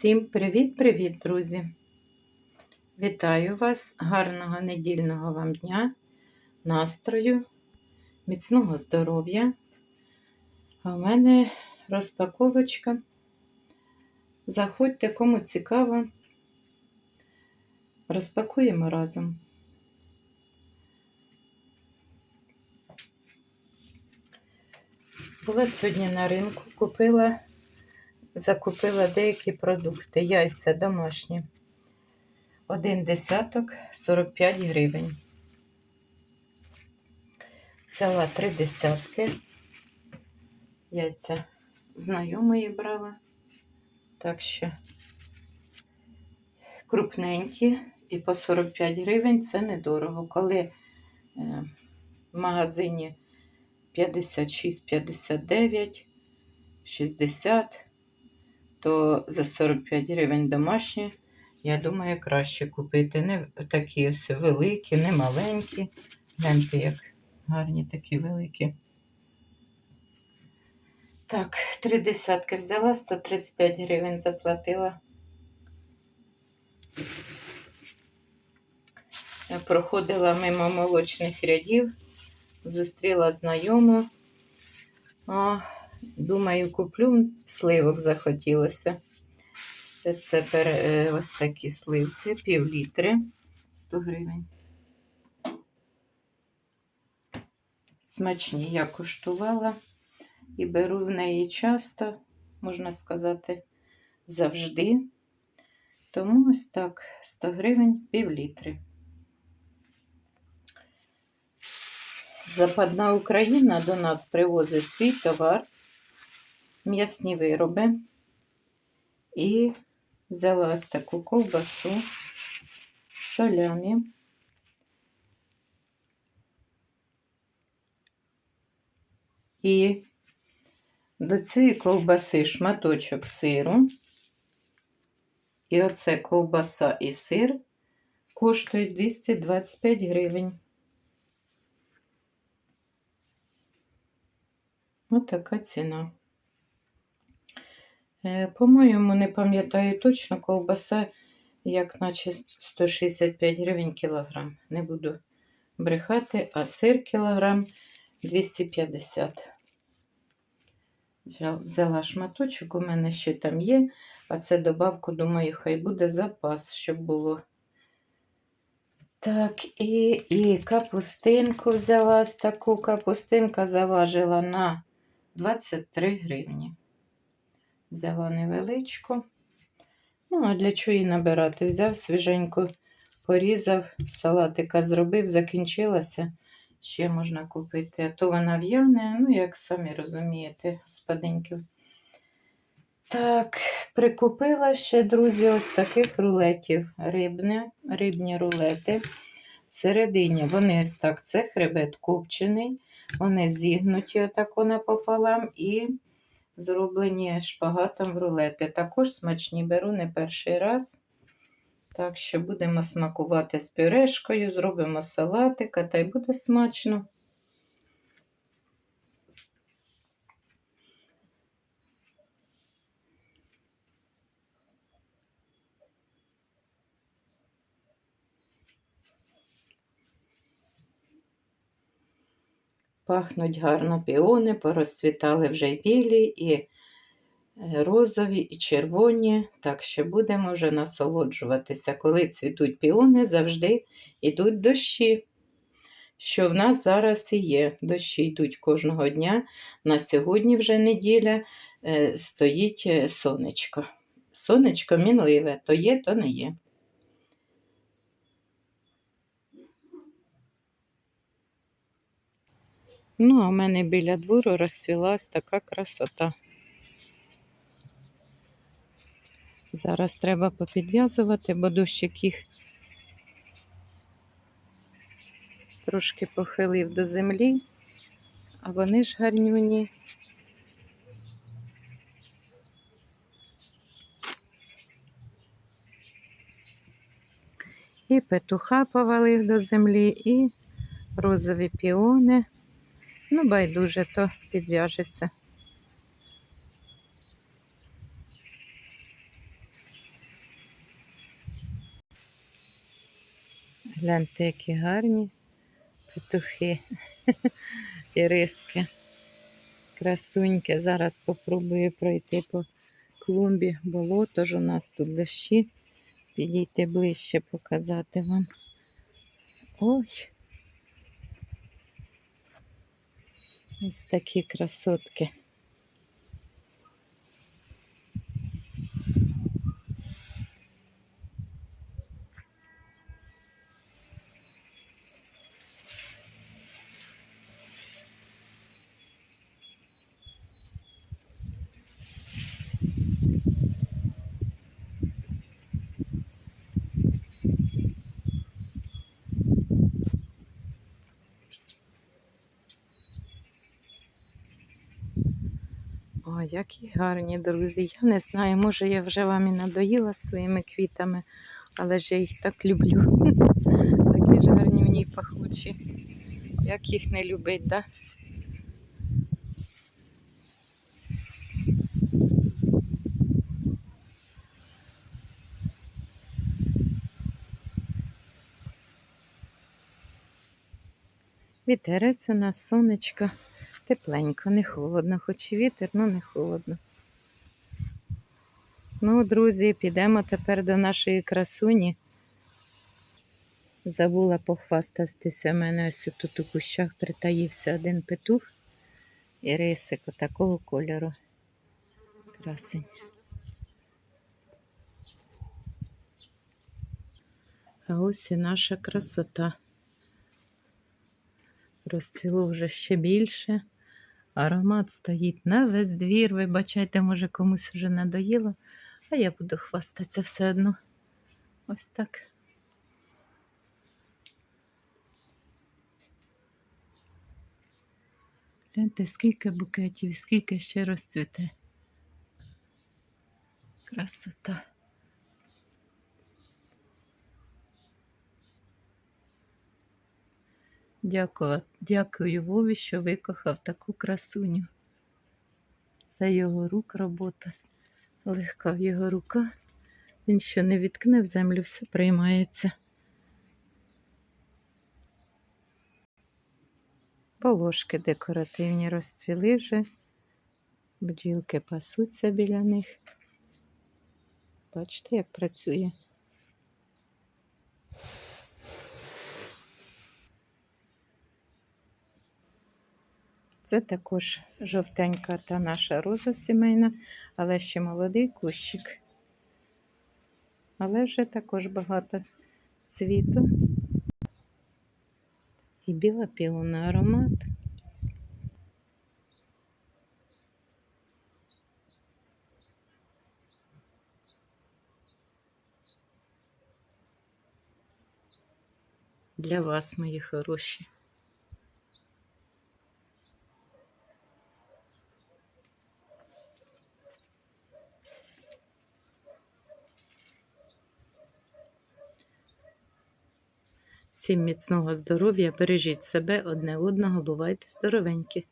Всім привіт-привіт, друзі! Вітаю вас, гарного недільного вам дня, настрою, міцного здоров'я. А в мене розпаковочка. Заходьте, кому цікаво. Розпакуємо разом. Була сьогодні на ринку, купила закупила деякі продукти. Яйця домашні. Один десяток 45 гривень. Взяла три десятки. Яйця знайомої брала. Так що крупненькі і по 45 гривень це недорого. Коли е, в магазині 56-59, 60 то за 45 гривень домашні, я думаю, краще купити. Не такі ось великі, не маленькі. Гляньте, як гарні такі великі. Так, три десятки взяла, 135 гривень заплатила. Я проходила мимо молочних рядів, зустріла знайому. Думаю, куплю сливок захотілося. Це е, ось такі сливки, пів літри 100 гривень. Смачні я куштувала і беру в неї часто, можна сказати, завжди. Тому ось так 100 гривень пів літри. Западна Україна до нас привозить свій товар м'ясні вироби і взяла ось таку ковбасу, салямі. І до цієї ковбаси шматочок сиру. І оце ковбаса і сир коштують 225 гривень. Ось така ціна. Е, по-моєму, не пам'ятаю точно, ковбаса, як наче 165 гривень кілограм. Не буду брехати, а сир кілограм 250. Взяла шматочок, у мене ще там є, а це добавку, думаю, хай буде запас, щоб було. Так, і і капустинку взяла таку капустинка заважила на 23 гривні. Взяла невеличку. Ну, а для чого її набирати? Взяв свіженько, порізав, салатика зробив, закінчилася. Ще можна купити. А то вона в'яне, ну, як самі розумієте, спаденьків. Так, прикупила ще, друзі, ось таких рулетів. Рибне, рибні рулети. Всередині вони ось так, це хребет копчений, вони зігнуті отако напополам і зроблені шпагатом в рулети. Також смачні беру не перший раз. Так що будемо смакувати з пюрешкою, зробимо салатика, та й буде смачно. Пахнуть гарно піони, порозцвітали вже й білі, і е, розові, і червоні, так що будемо вже насолоджуватися. Коли цвітуть піони, завжди йдуть дощі. Що в нас зараз і є. Дощі йдуть кожного дня. На сьогодні вже неділя е, стоїть е, сонечко. Сонечко мінливе, то є, то не є. Ну, а в мене біля двору розцвілась така красота. Зараз треба попідв'язувати, бо дощик їх трошки похилив до землі, а вони ж гарнюні. І петуха повалив до землі, і розові піони. Ну, байдуже, то підв'яжеться. Гляньте, які гарні петухи і риски. Красуньки. Зараз попробую пройти по клумбі болото ж у нас тут дощі. Підійти ближче, показати вам. Ой, Ось такі красотки. Які гарні друзі. Я не знаю, може я вже вам і надоїла своїми квітами, але ж я їх так люблю. Такі ж гарні мені пахучі. Як їх не любить, да? Вітерець у нас сонечко. Тепленько, не холодно, хоч і вітер, ну не холодно. Ну, друзі, підемо тепер до нашої красуні. Забула похвастатися, в мене ось тут у кущах притаївся один петух і рисик такого кольору. Красень. А ось і наша красота. Розцвіло вже ще більше. Аромат стоїть на весь двір. Вибачайте, може комусь вже надоїло, а я буду хвастатися все одно. Ось так. Гляньте, скільки букетів, скільки ще розцвіте. Красота. Дякую, дякую Вові, що викохав таку красуню. Це його рук робота. Легка в його рука. Він що не відкне в землю, все приймається. Волошки декоративні розцвіли вже. Бджілки пасуться біля них. Бачите, як працює. Це також жовтенька та наша роза сімейна, але ще молодий кущик. Але вже також багато цвіту. І біла піона аромат. Для вас, мої хороші. Всім міцного здоров'я, бережіть себе одне одного, бувайте здоровенькі.